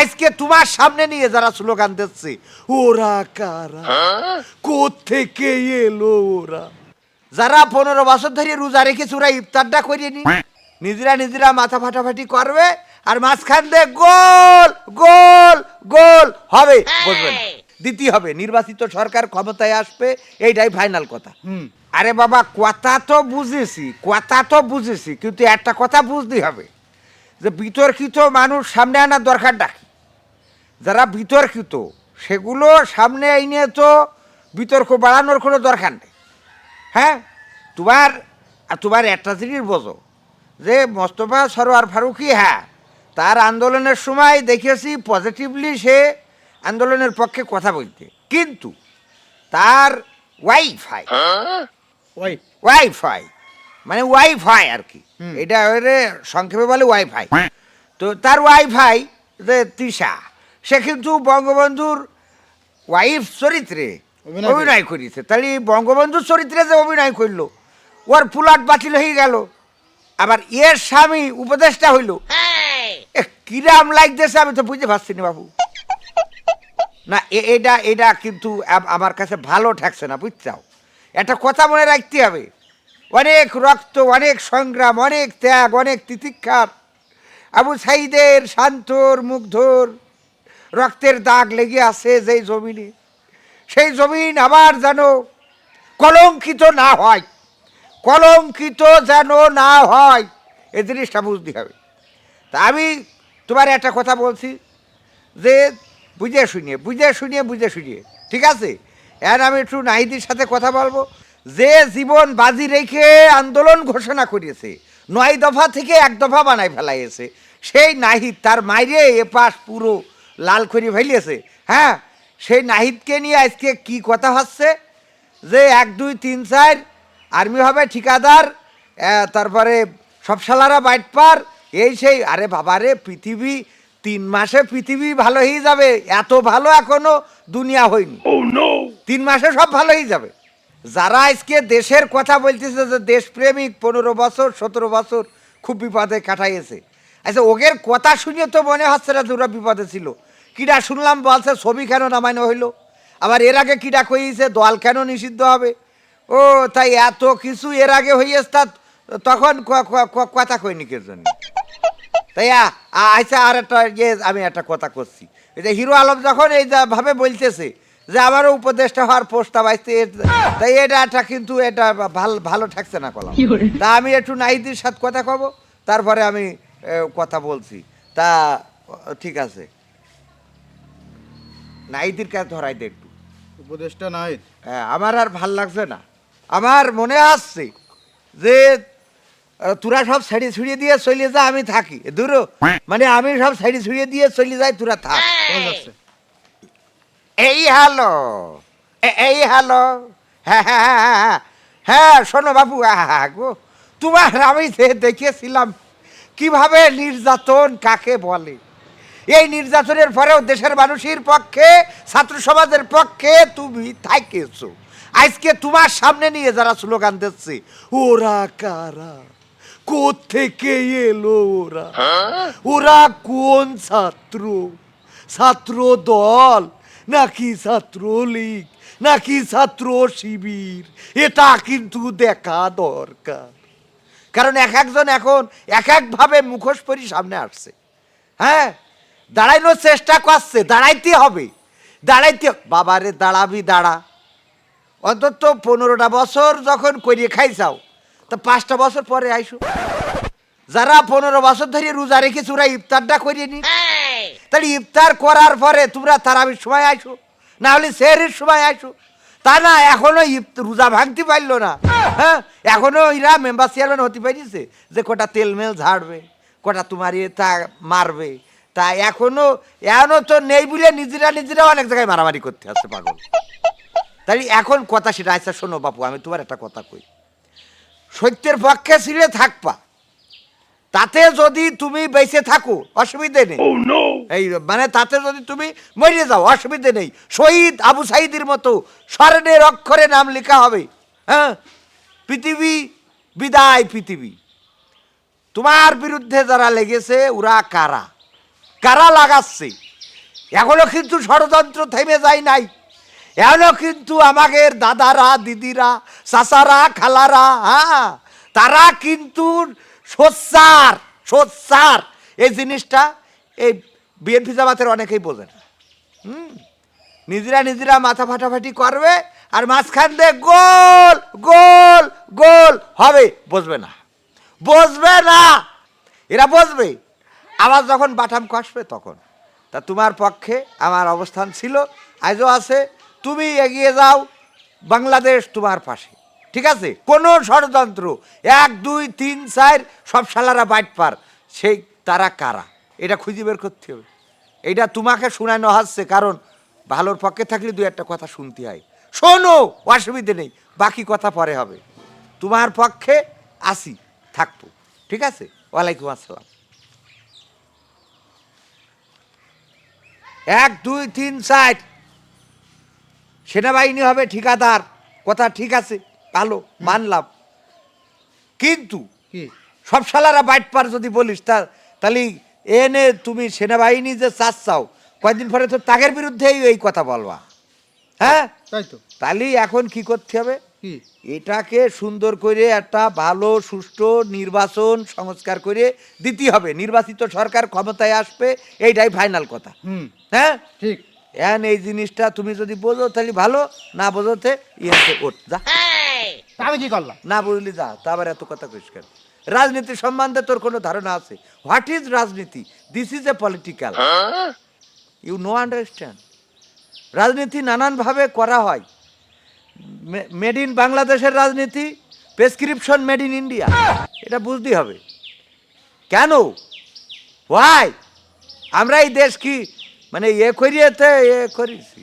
আজকে তোমার সামনে নিয়ে যারা স্লোগান দিচ্ছে ওরা কারা? থেকে এলো ওরা? যারা পনেরো বছর ধরে রোজা রেখেছে ওরা ইফতারটা করিয়ে নি নিজেরা নিজেরা মাথা ফাটাফাটি করবে আর মাঝখান দিয়ে গোল গোল গোল হবে। বুঝবে না দিতে হবে। নির্বাচিত সরকার ক্ষমতায় আসবে এইটাই ফাইনাল কথা। আরে বাবা কথা তো বুঝেছি কথা তো বুঝেছি কিন্তু একটা কথা বুঝতে হবে। যে বিতর্কিত মানুষ সামনে আনার দরকার ডাকি যারা বিতর্কিত সেগুলো সামনে এনে তো বিতর্ক বাড়ানোর কোনো দরকার নেই। হ্যাঁ? তোমার আর তোমার একটা জিনিস বোঝো যে মোস্তফা সরোয়ার ফারুকি হ্যাঁ তার আন্দোলনের সময় দেখেছি পজিটিভলি সে আন্দোলনের পক্ষে কথা বলতে। কিন্তু তার ওয়াইফাই ওই ওয়াইফাই মানে ওয়াইফাই আর কি। এটা ওরে সংক্ষেপে বলে ওয়াইফাই তো তার ওয়াইফাই যে তৃষা সে কিন্তু বঙ্গবন্ধুর ওয়াইফ চরিত্রে অভিনয় করে- অভিনয় করেছে। তাহলে বঙ্গবন্ধুর চরিত্রে যে অভিনয় করল ওর পুলাট বাতিল হয়ে গেল। আবার এর স্বামী উপদেষ্টা হইল। কিরাম লাগতেছে আমি তো বুঝতে পারছি না বাবু। না এটা এটা কিন্তু আমার কাছে ভালো ঠেকছে না বুঝছাও। একটা কথা মনে রাখতে হবে। অনেক রক্ত অনেক সংগ্রাম অনেক ত্যাগ অনেক তিতিক্ষার আবু সাইদের শান্তর মুগ্ধর রক্তের দাগ লেগে আছে যেই জমিনে। সেই জমিন আবার যেন কলঙ্কিত না হয়। কলঙ্কিত যেন না হয়। এই জিনিসটা বুঝতে হবে। তা আমি তোমার একটা কথা বলছি যে বুঝে শুনিয়ে বুঝে শুনিয়ে বুঝে শুনিয়ে, ঠিক আছে? আর আমি একটু নাহিদির সাথে কথা বলব। যে জীবন বাজি রেখে আন্দোলন ঘোষণা করেছে, নয় দফা থেকে এক দফা বানায় ফেলাইছে, সেই নাহিদ তার মাইরে এপাশ পুরো লাল করে ফেলিয়েছে। হ্যাঁ সেই নাহিদকে নিয়ে আজকে কি কথা হচ্ছে? যে এক দুই তিন চার আর্মি হবে ঠিকাদার তারপরে সব সালারা বাইট পার এই সেই আরে বাবারে পৃথিবী তিন মাসে পৃথিবী ভালো হয়ে যাবে এত ভালো এখনও দুনিয়া হয়নি। তিন মাসে সব ভালো হয়ে যাবে। যারা আজকে দেশের কথা বলতেছে যে দেশপ্রেমিক পনেরো বছর সতেরো বছর খুব বিপদে কাটাইয়েছে। আচ্ছা ওগের কথা শুনে তো মনে হচ্ছে না ওরা বিপদে ছিল। কিরা শুনলাম বলছে ছবি কেন নামানো হইল? আবার এর আগে কিরা কইছে দল কেন নিষিদ্ধ হবে? ও তাই এত কিছু এর আগে হইয়েছে তা তখন কথা কইনি কে জন্য তাই আচ্ছা আর একটা ইয়ে আমি একটা কথা করছি। এই যে হিরো আলম যখন এই ভাবে বলতেছে যে আমারও উপদেষ্টা হওয়ার প্রস্তাব আসছে তাই এটা একটা কিন্তু এটা ভালো ভালো ঠাকছে না কলাম। তা আমি একটু নাইদির সাথে কথা কব তারপরে আমি কথা বলছি। তা ঠিক আছে। নাইদির কাছে ধরাই দে একটু উপদেশটা নাই হ্যাঁ আমার আর ভালো লাগছে না। আমার মনে আসছে যে তোরা সব সাইডে ছুড়িয়ে দিয়ে চলে যা আমি থাকি। দূর মানে আমি সব সাইডে ছুড়িয়ে দিয়ে চলে যাই তোরা থাক। এই হ্যালো এই হ্যালো। হ্যাঁ হ্যাঁ হ্যাঁ হ্যাঁ, হ্যাঁ হ্যাঁ শোনো বাবু গো। তোমার আমি দে- দেখিয়েছিলাম কীভাবে নির্যাতন কাকে বলে? এই নির্যাতনের পরেও দেশের মানুষের পক্ষে, ছাত্র সমাজের পক্ষে তুমি থাকেছো আজকে তোমার সামনে নিয়ে যারা স্লোগান দিচ্ছে, ওরা কারা? থেকে এলো ওরা? ওরা কোন ছাত্র? ছাত্র দল নাকি ছাত্র লীগ নাকি ছাত্র শিবির? এটা কিন্তু দেখা দরকার। কারণ এক একজন এখন এক একভাবে মুখোশ পরি সামনে আসছে। হ্যাঁ? দাঁড়ানোর চেষ্টা করছে দাঁড়াইতে হবে। দাঁড়াইতে বাবারে দাঁড়াবি দাঁড়া। অন্তত পনেরোটা বছর যখন করিয়ে খাইছাও তা পাঁচটা বছর পরে আইসো। যারা পনেরো বছর ধরে রোজা রেখেছে ওরা ইফতারটা করিয়ে নি। তাহলে ইফতার করার পরে তোমরা তারাবির সময় আইসো না হলে সেহরির সময় আইসো। তা না এখনও রোজা ভাঙতে পারল না। হ্যাঁ এখনও এরা মেম্বার চেয়ারম্যান হতে পারিছে যে কটা তেল মেল ঝাড়বে কটা তোমার ইয়ে তা মারবে। তা এখনও এখনও তো নেই বলে নিজেরা নিজেরা অনেক জায়গায় মারামারি করতে আসছে পাগল। তাই এখন কথা সেটা আচ্ছা শোনো বাপু আমি তোমার একটা কথা কই। সত্যের পক্ষে ছিলে থাকবা। তাতে যদি তুমি বেঁচে থাকো অসুবিধে নেই। এই মানে তাতে যদি তুমি মরে যাও অসুবিধে নেই। শহীদ আবু সাইদের মতো স্বর্ণের অক্ষরে নাম লেখা হবে। হ্যাঁ? পৃথিবী বিদায় পৃথিবী। তোমার বিরুদ্ধে যারা লেগেছে ওরা কারা? কারা লাগাচ্ছে? এখনও কিন্তু ষড়যন্ত্র থেমে যায় নাই। এখনও কিন্তু আমাদের দাদারা, দিদিরা, চাচারা, খালারা হ্যাঁ তারা কিন্তু সোচ্চার সোচ্চার। এই জিনিসটা এই বিএনপি জামাতের অনেকেই বোঝে না। হুম, নিজেরা নিজেরা মাথা ফাটাফাটি করবে আর মাঝখান দিয়ে গোল গোল গোল হবে, বসবে না। বসবে না। এরা বসবে। আবার যখন বাটাম কষবে তখন। তা তোমার পক্ষে আমার অবস্থান ছিল, আজও আছে, তুমি এগিয়ে যাও, বাংলাদেশ তোমার পাশে। ঠিক আছে? কোনো ষড়যন্ত্র, এক, দুই, তিন, চার, সব শালারা বাইট পার। সেই তারা কারা? এটা খুঁজে বের করতে হবে। এটা তোমাকে শোনানো হচ্ছে, কারণ ভালোর পক্ষে থাকলে দু একটা কথা শুনতে হয়। শোনো, অসুবিধে নেই, বাকি কথা পরে হবে। তোমার পক্ষে আসি, থাকব। ঠিক আছে? ওয়ালাইকুম আসসালাম। এক দুই তিন চার সেনাবাহিনী হবে ঠিকাদার। কথা ঠিক আছে ভালো মানলাম। কিন্তু সব শালারা বাইট পার যদি বলিস তা তাহলে এনে তুমি সেনাবাহিনী যে চাষ চাও কয়েকদিন পরে তো তাগের বিরুদ্ধেই এই কথা বলবা। হ্যাঁ? তাই তো। তাহলে এখন কি করতে হবে? এটাকে সুন্দর করে একটা ভালো সুষ্ঠু নির্বাচন সংস্কার করে দিতে হবে। নির্বাচিত সরকার ক্ষমতায় আসবে এইটাই ফাইনাল কথা। হুম। হ্যাঁ? ঠিক। এখন এই জিনিসটা তুমি যদি বোঝো তাহলে ভালো না বোঝোতে ইহাতে ওঠ যা। আমি কি করলাম? না বুঝলি যা তা এত কথা কইস কেন? রাজনীতি সম্বন্ধে তোর কোনো ধারণা আছে? হোয়াট ইজ রাজনীতি? This is a political you know understand রাজনীতি নানানভাবে করা হয়। মেড ইন বাংলাদেশের রাজনীতি প্রেসক্রিপশন মেড ইন ইন্ডিয়া এটা বুঝতেই হবে। কেন? ওয়াই আমরা এই দেশ কি মানে এ করিয়েতে এ করেছি